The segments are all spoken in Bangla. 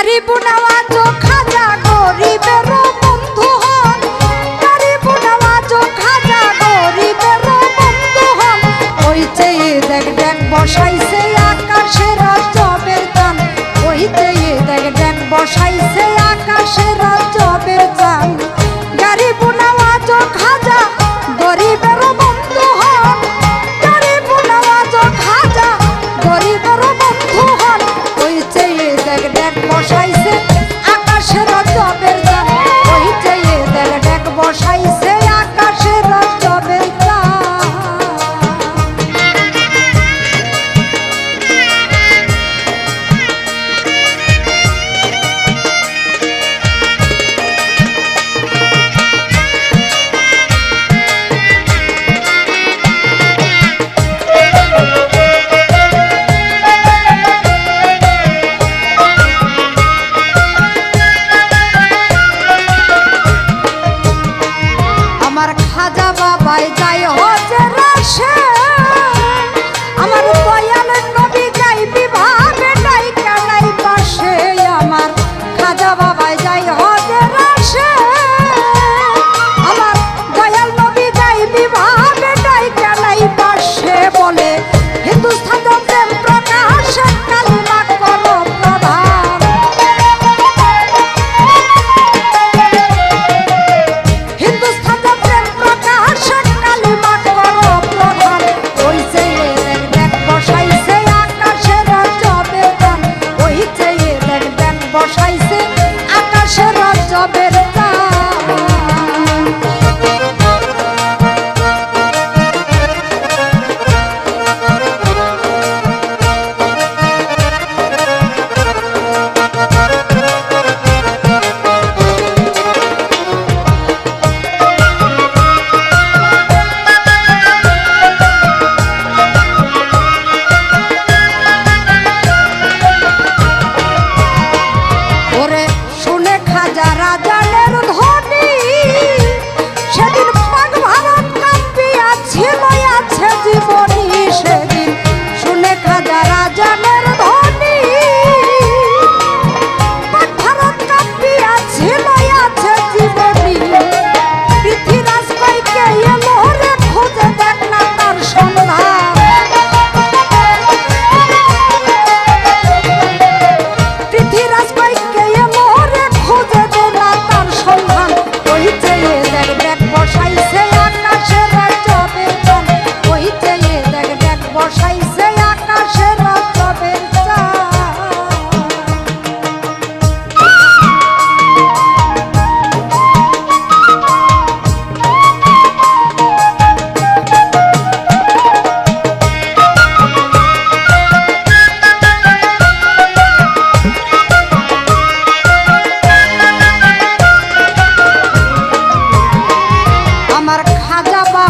গরিব নওয়াজ খাজা গরিবের বন্ধু হন। গরিব নওয়াজ খাজা গরিবের বন্ধু হন। ওই চেয়ে দেখ দেখ, বসাইছে এক খাজা বাবাই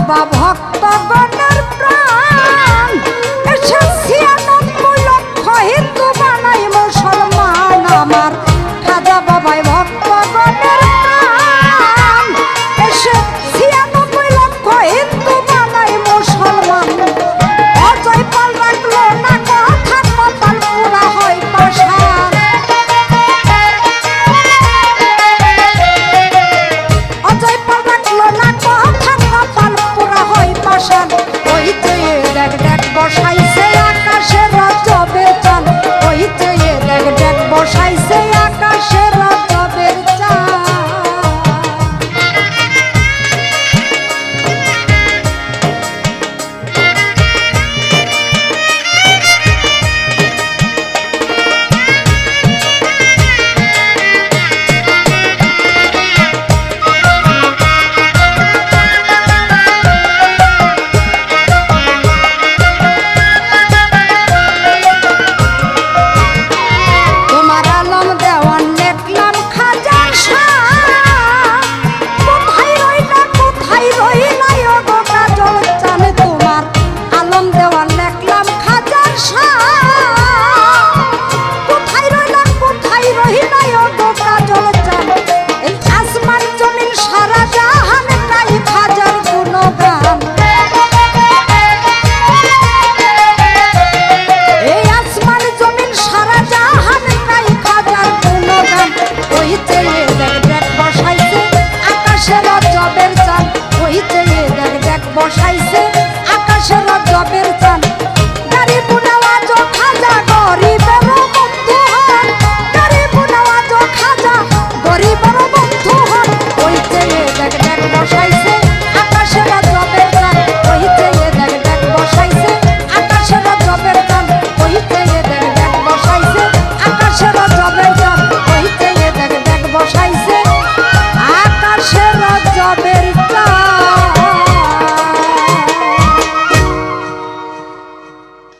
বাবা ভক্ত vai ser চেয়ে দেখ দেখ বসাইছে।